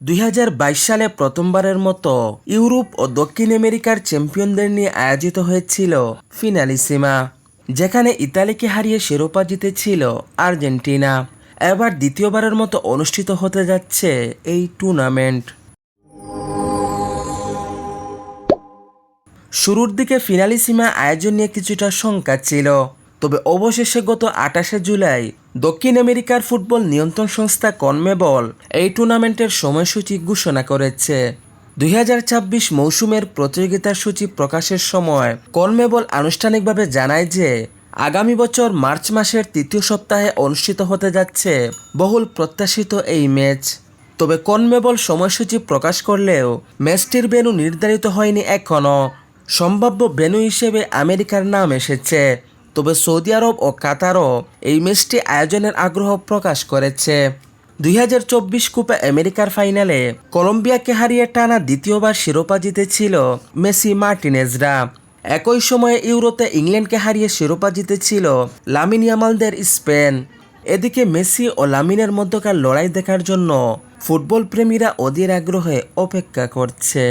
দুই হাজার বাইশ সালে প্রথমবারের মতো ইউরোপ ও দক্ষিণ আমেরিকার চ্যাম্পিয়নদের নিয়ে আয়োজিত হয়েছিল ফিনালিসিমা, যেখানে ইতালিকে হারিয়ে শিরোপা জিতেছিল আর্জেন্টিনা। এবার দ্বিতীয়বারের মতো অনুষ্ঠিত হতে যাচ্ছে এই টুর্নামেন্ট। শুরুর দিকে ফিনালিসিমা আয়োজন নিয়ে কিছুটা শঙ্কা ছিল। তবে অবশেষে গত আঠাশে জুলাই দক্ষিণ আমেরিকার ফুটবল নিয়ন্ত্রণ সংস্থা কনমেবল এই টুর্নামেন্টের সময়সূচি ঘোষণা করেছে। দুই হাজার ছাব্বিশ মৌসুমের প্রতিযোগিতার সূচি প্রকাশের সময় কনমেবল আনুষ্ঠানিকভাবে জানায় যে, আগামী বছর মার্চ মাসের তৃতীয় সপ্তাহে অনুষ্ঠিত হতে যাচ্ছে বহুল প্রত্যাশিত এই ম্যাচ। তবে কনমেবল সময়সূচি প্রকাশ করলেও ম্যাচটির ভেন্যু নির্ধারিত হয়নি এখনও। সম্ভাব্য ভেন্যু হিসেবে আমেরিকার নাম এসেছে তবে সৌদি আরব ও কাতারও এই ম্যাচটি আয়োজনের আগ্রহ প্রকাশ করেছে। দুই হাজার চব্বিশ কুপে আমেরিকার ফাইনালে কলম্বিয়াকে হারিয়ে টানা দ্বিতীয়বার শিরোপা জিতেছিল মেসি মার্টিনেজরা। একই সময়ে ইউরোতে ইংল্যান্ডকে হারিয়ে শিরোপা জিতেছিল লামিন ইয়ামালদের স্পেন। এদিকে মেসি ও লামিনের মধ্যকার লড়াই দেখার জন্য ফুটবল প্রেমীরা অধীর আগ্রহে অপেক্ষা করছে।